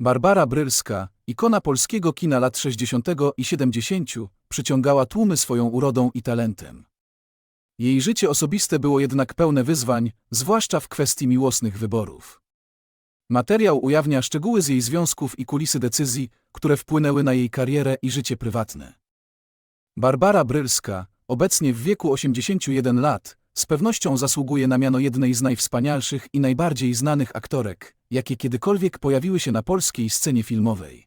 Barbara Brylska, ikona polskiego kina lat 60. i 70., przyciągała tłumy swoją urodą i talentem. Jej życie osobiste było jednak pełne wyzwań, zwłaszcza w kwestii miłosnych wyborów. Materiał ujawnia szczegóły z jej związków i kulisy decyzji, które wpłynęły na jej karierę i życie prywatne. Barbara Brylska, obecnie w wieku 81 lat, z pewnością zasługuje na miano jednej z najwspanialszych i najbardziej znanych aktorek, jakie kiedykolwiek pojawiły się na polskiej scenie filmowej.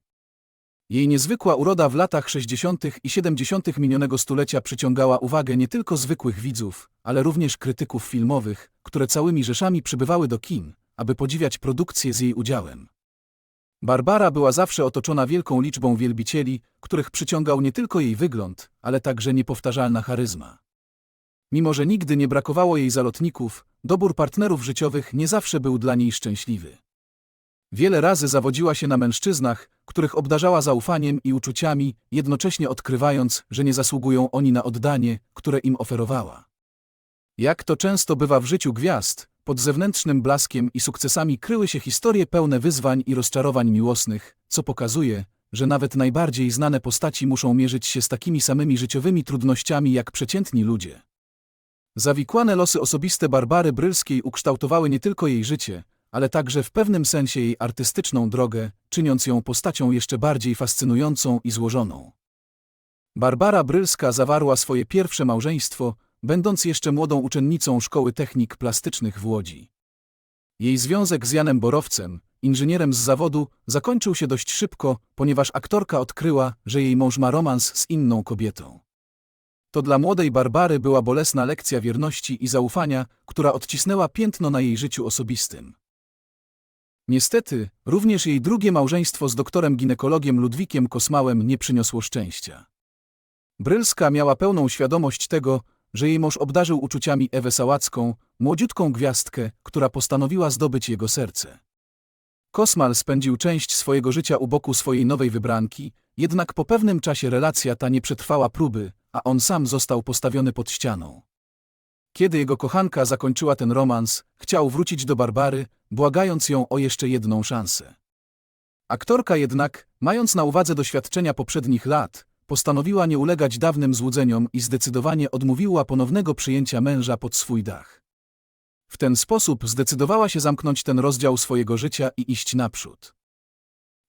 Jej niezwykła uroda w latach 60. i 70. minionego stulecia przyciągała uwagę nie tylko zwykłych widzów, ale również krytyków filmowych, które całymi rzeszami przybywały do kin, aby podziwiać produkcje z jej udziałem. Barbara była zawsze otoczona wielką liczbą wielbicieli, których przyciągał nie tylko jej wygląd, ale także niepowtarzalna charyzma. Mimo, że nigdy nie brakowało jej zalotników, dobór partnerów życiowych nie zawsze był dla niej szczęśliwy. Wiele razy zawodziła się na mężczyznach, których obdarzała zaufaniem i uczuciami, jednocześnie odkrywając, że nie zasługują oni na oddanie, które im oferowała. Jak to często bywa w życiu gwiazd, pod zewnętrznym blaskiem i sukcesami kryły się historie pełne wyzwań i rozczarowań miłosnych, co pokazuje, że nawet najbardziej znane postaci muszą mierzyć się z takimi samymi życiowymi trudnościami jak przeciętni ludzie. Zawikłane losy osobiste Barbary Brylskiej ukształtowały nie tylko jej życie, ale także w pewnym sensie jej artystyczną drogę, czyniąc ją postacią jeszcze bardziej fascynującą i złożoną. Barbara Brylska zawarła swoje pierwsze małżeństwo, będąc jeszcze młodą uczennicą Szkoły Technik Plastycznych w Łodzi. Jej związek z Janem Borowcem, inżynierem z zawodu, zakończył się dość szybko, ponieważ aktorka odkryła, że jej mąż ma romans z inną kobietą. To dla młodej Barbary była bolesna lekcja wierności i zaufania, która odcisnęła piętno na jej życiu osobistym. Niestety, również jej drugie małżeństwo z doktorem ginekologiem Ludwikiem Kosmałem nie przyniosło szczęścia. Brylska miała pełną świadomość tego, że jej mąż obdarzył uczuciami Ewę Sałacką, młodziutką gwiazdkę, która postanowiła zdobyć jego serce. Kosmal spędził część swojego życia u boku swojej nowej wybranki, jednak po pewnym czasie relacja ta nie przetrwała próby, a on sam został postawiony pod ścianą. Kiedy jego kochanka zakończyła ten romans, chciał wrócić do Barbary, błagając ją o jeszcze jedną szansę. Aktorka jednak, mając na uwadze doświadczenia poprzednich lat, postanowiła nie ulegać dawnym złudzeniom i zdecydowanie odmówiła ponownego przyjęcia męża pod swój dach. W ten sposób zdecydowała się zamknąć ten rozdział swojego życia i iść naprzód.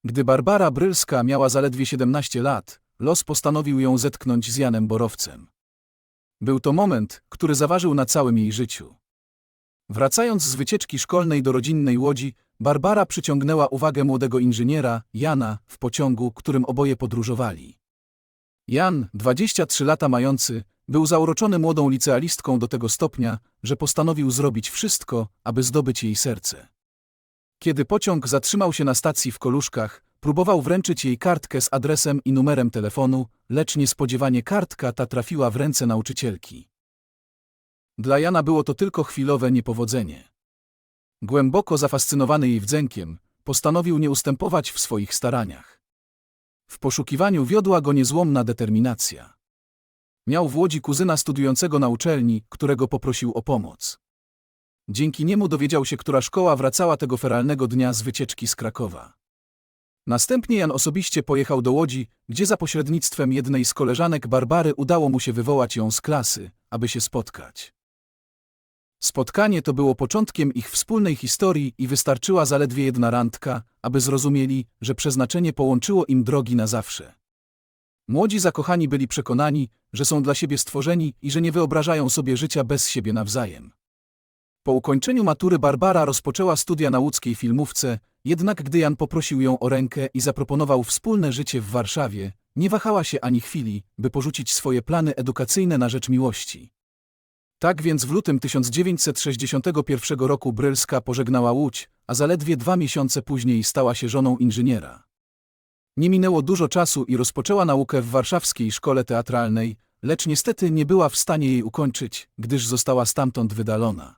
Gdy Barbara Brylska miała zaledwie 17 lat, los postanowił ją zetknąć z Janem Borowcem. Był to moment, który zaważył na całym jej życiu. Wracając z wycieczki szkolnej do rodzinnej łodzi, Barbara przyciągnęła uwagę młodego inżyniera, Jana, w pociągu, którym oboje podróżowali. Jan, 23 lata mający, był zauroczony młodą licealistką do tego stopnia, że postanowił zrobić wszystko, aby zdobyć jej serce. Kiedy pociąg zatrzymał się na stacji w Koluszkach, próbował wręczyć jej kartkę z adresem i numerem telefonu, lecz niespodziewanie kartka ta trafiła w ręce nauczycielki. Dla Jana było to tylko chwilowe niepowodzenie. Głęboko zafascynowany jej wdzękiem, postanowił nie ustępować w swoich staraniach. W poszukiwaniu wiodła go niezłomna determinacja. Miał w Łodzi kuzyna studiującego na uczelni, którego poprosił o pomoc. Dzięki niemu dowiedział się, która szkoła wracała tego feralnego dnia z wycieczki z Krakowa. Następnie Jan osobiście pojechał do Łodzi, gdzie za pośrednictwem jednej z koleżanek Barbary udało mu się wywołać ją z klasy, aby się spotkać. Spotkanie to było początkiem ich wspólnej historii i wystarczyła zaledwie jedna randka, aby zrozumieli, że przeznaczenie połączyło im drogi na zawsze. Młodzi zakochani byli przekonani, że są dla siebie stworzeni i że nie wyobrażają sobie życia bez siebie nawzajem. Po ukończeniu matury Barbara rozpoczęła studia na łódzkiej filmówce, jednak gdy Jan poprosił ją o rękę i zaproponował wspólne życie w Warszawie, nie wahała się ani chwili, by porzucić swoje plany edukacyjne na rzecz miłości. Tak więc w lutym 1961 roku Brylska pożegnała Łódź, a zaledwie dwa miesiące później stała się żoną inżyniera. Nie minęło dużo czasu i rozpoczęła naukę w warszawskiej szkole teatralnej, lecz niestety nie była w stanie jej ukończyć, gdyż została stamtąd wydalona.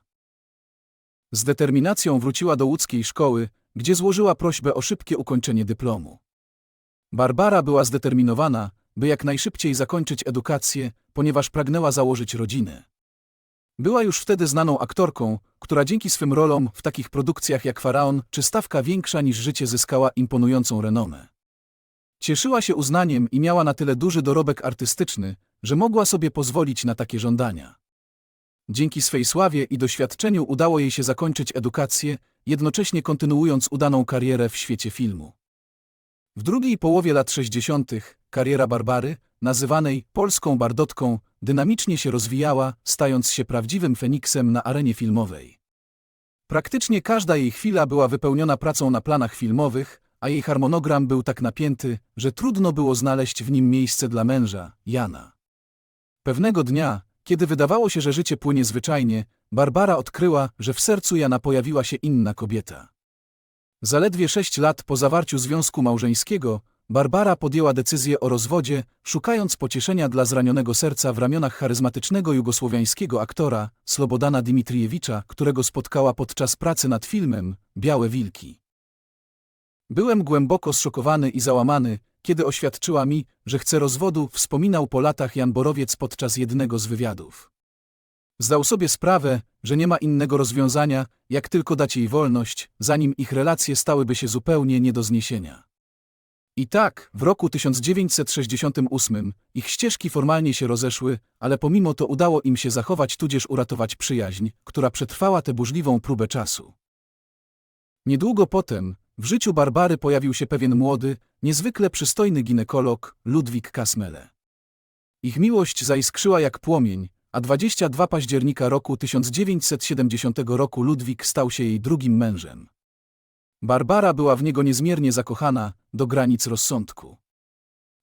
Z determinacją wróciła do łódzkiej szkoły, gdzie złożyła prośbę o szybkie ukończenie dyplomu. Barbara była zdeterminowana, by jak najszybciej zakończyć edukację, ponieważ pragnęła założyć rodzinę. Była już wtedy znaną aktorką, która dzięki swym rolom w takich produkcjach jak Faraon czy Stawka Większa niż Życie zyskała imponującą renomę. Cieszyła się uznaniem i miała na tyle duży dorobek artystyczny, że mogła sobie pozwolić na takie żądania. Dzięki swej sławie i doświadczeniu udało jej się zakończyć edukację, jednocześnie kontynuując udaną karierę w świecie filmu. W drugiej połowie lat 60. kariera Barbary, nazywanej polską bardotką, dynamicznie się rozwijała, stając się prawdziwym feniksem na arenie filmowej. Praktycznie każda jej chwila była wypełniona pracą na planach filmowych, a jej harmonogram był tak napięty, że trudno było znaleźć w nim miejsce dla męża, Jana. Pewnego dnia, kiedy wydawało się, że życie płynie zwyczajnie, Barbara odkryła, że w sercu Jana pojawiła się inna kobieta. Zaledwie sześć lat po zawarciu związku małżeńskiego, Barbara podjęła decyzję o rozwodzie, szukając pocieszenia dla zranionego serca w ramionach charyzmatycznego jugosłowiańskiego aktora, Slobodana Dimitriewicza, którego spotkała podczas pracy nad filmem Białe Wilki. Byłem głęboko zszokowany i załamany, kiedy oświadczyła mi, że chce rozwodu, wspominał po latach Jan Borowiec podczas jednego z wywiadów. Zdał sobie sprawę, że nie ma innego rozwiązania, jak tylko dać jej wolność, zanim ich relacje stałyby się zupełnie nie do zniesienia. I tak, w roku 1968 ich ścieżki formalnie się rozeszły, ale pomimo to udało im się zachować tudzież uratować przyjaźń, która przetrwała tę burzliwą próbę czasu. Niedługo potem, w życiu Barbary pojawił się pewien młody, niezwykle przystojny ginekolog, Ludwik Kasmele. Ich miłość zaiskrzyła jak płomień, a 22 października roku 1970 roku Ludwik stał się jej drugim mężem. Barbara była w niego niezmiernie zakochana, do granic rozsądku.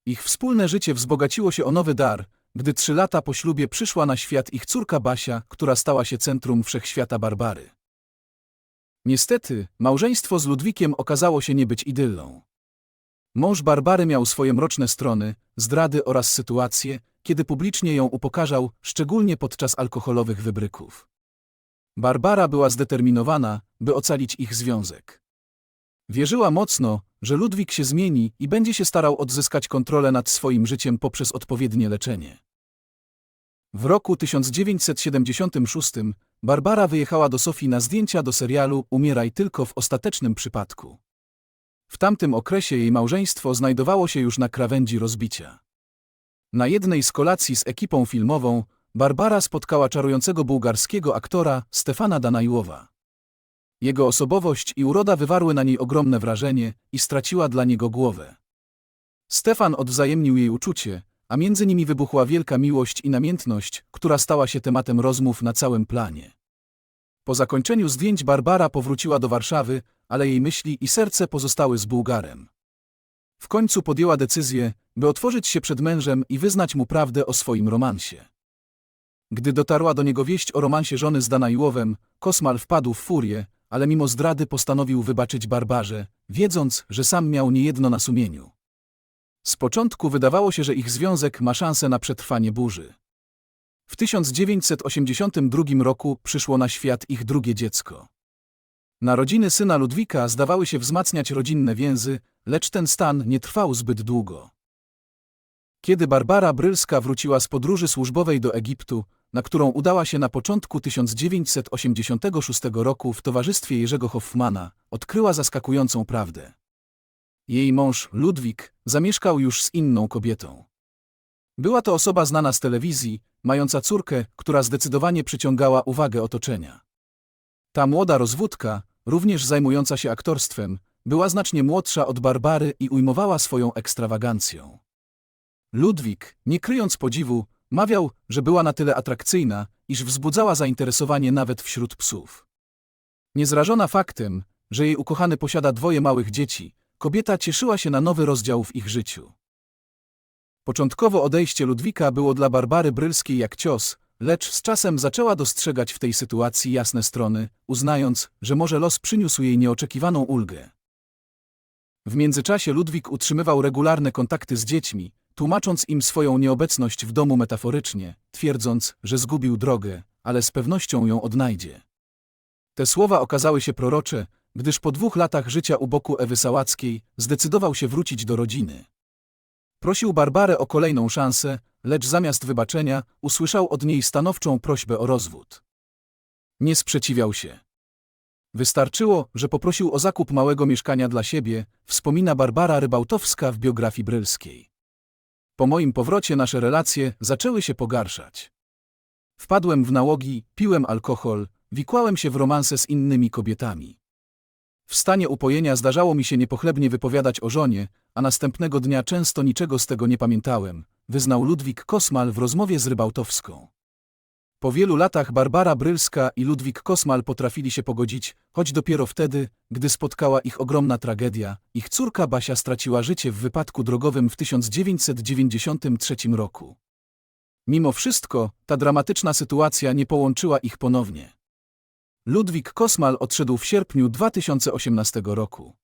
Ich wspólne życie wzbogaciło się o nowy dar, gdy trzy lata po ślubie przyszła na świat ich córka Basia, która stała się centrum wszechświata Barbary. Niestety, małżeństwo z Ludwikiem okazało się nie być idyllą. Mąż Barbary miał swoje mroczne strony, zdrady oraz sytuacje, kiedy publicznie ją upokarzał, szczególnie podczas alkoholowych wybryków. Barbara była zdeterminowana, by ocalić ich związek. Wierzyła mocno, że Ludwik się zmieni i będzie się starał odzyskać kontrolę nad swoim życiem poprzez odpowiednie leczenie. W roku 1976 Barbara wyjechała do Sofii na zdjęcia do serialu Umieraj tylko w ostatecznym przypadku. W tamtym okresie jej małżeństwo znajdowało się już na krawędzi rozbicia. Na jednej z kolacji z ekipą filmową Barbara spotkała czarującego bułgarskiego aktora Stefana Danajłowa. Jego osobowość i uroda wywarły na niej ogromne wrażenie i straciła dla niego głowę. Stefan odwzajemnił jej uczucie, a między nimi wybuchła wielka miłość i namiętność, która stała się tematem rozmów na całym planie. Po zakończeniu zdjęć Barbara powróciła do Warszawy, ale jej myśli i serce pozostały z Bułgarem. W końcu podjęła decyzję, by otworzyć się przed mężem i wyznać mu prawdę o swoim romansie. Gdy dotarła do niego wieść o romansie żony z Danajłowem, Kosmal wpadł w furię, ale mimo zdrady postanowił wybaczyć Barbarze, wiedząc, że sam miał niejedno na sumieniu. Z początku wydawało się, że ich związek ma szansę na przetrwanie burzy. W 1982 roku przyszło na świat ich drugie dziecko. Narodziny syna Ludwika zdawały się wzmacniać rodzinne więzy, lecz ten stan nie trwał zbyt długo. Kiedy Barbara Brylska wróciła z podróży służbowej do Egiptu, na którą udała się na początku 1986 roku w towarzystwie Jerzego Hoffmana, odkryła zaskakującą prawdę. Jej mąż, Ludwik, zamieszkał już z inną kobietą. Była to osoba znana z telewizji, mająca córkę, która zdecydowanie przyciągała uwagę otoczenia. Ta młoda rozwódka, również zajmująca się aktorstwem, była znacznie młodsza od Barbary i ujmowała swoją ekstrawagancją. Ludwik, nie kryjąc podziwu, mawiał, że była na tyle atrakcyjna, iż wzbudzała zainteresowanie nawet wśród psów. Niezrażona faktem, że jej ukochany posiada dwoje małych dzieci, kobieta cieszyła się na nowy rozdział w ich życiu. Początkowo odejście Ludwika było dla Barbary Brylskiej jak cios, lecz z czasem zaczęła dostrzegać w tej sytuacji jasne strony, uznając, że może los przyniósł jej nieoczekiwaną ulgę. W międzyczasie Ludwik utrzymywał regularne kontakty z dziećmi, tłumacząc im swoją nieobecność w domu metaforycznie, twierdząc, że zgubił drogę, ale z pewnością ją odnajdzie. Te słowa okazały się prorocze, gdyż po dwóch latach życia u boku Ewy Sałackiej zdecydował się wrócić do rodziny. Prosił Barbarę o kolejną szansę, lecz zamiast wybaczenia usłyszał od niej stanowczą prośbę o rozwód. Nie sprzeciwiał się. Wystarczyło, że poprosił o zakup małego mieszkania dla siebie, wspomina Barbara Rybałtowska w biografii brylskiej. Po moim powrocie nasze relacje zaczęły się pogarszać. Wpadłem w nałogi, piłem alkohol, wikłałem się w romanse z innymi kobietami. W stanie upojenia zdarzało mi się niepochlebnie wypowiadać o żonie, a następnego dnia często niczego z tego nie pamiętałem, wyznał Ludwik Kosmal w rozmowie z Rybałtowską. Po wielu latach Barbara Brylska i Ludwik Kosmal potrafili się pogodzić, choć dopiero wtedy, gdy spotkała ich ogromna tragedia, ich córka Basia straciła życie w wypadku drogowym w 1993 roku. Mimo wszystko, ta dramatyczna sytuacja nie połączyła ich ponownie. Ludwik Kosmal odszedł w sierpniu 2018 roku.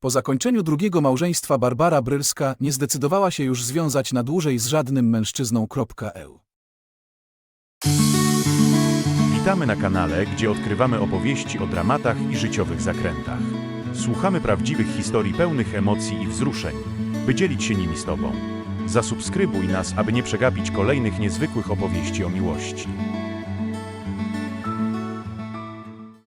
Po zakończeniu drugiego małżeństwa Barbara Brylska nie zdecydowała się już związać na dłużej z żadnym mężczyzną. EU. Witamy na kanale, gdzie odkrywamy opowieści o dramatach i życiowych zakrętach. Słuchamy prawdziwych historii pełnych emocji i wzruszeń, by dzielić się nimi z Tobą. Zasubskrybuj nas, aby nie przegapić kolejnych niezwykłych opowieści o miłości.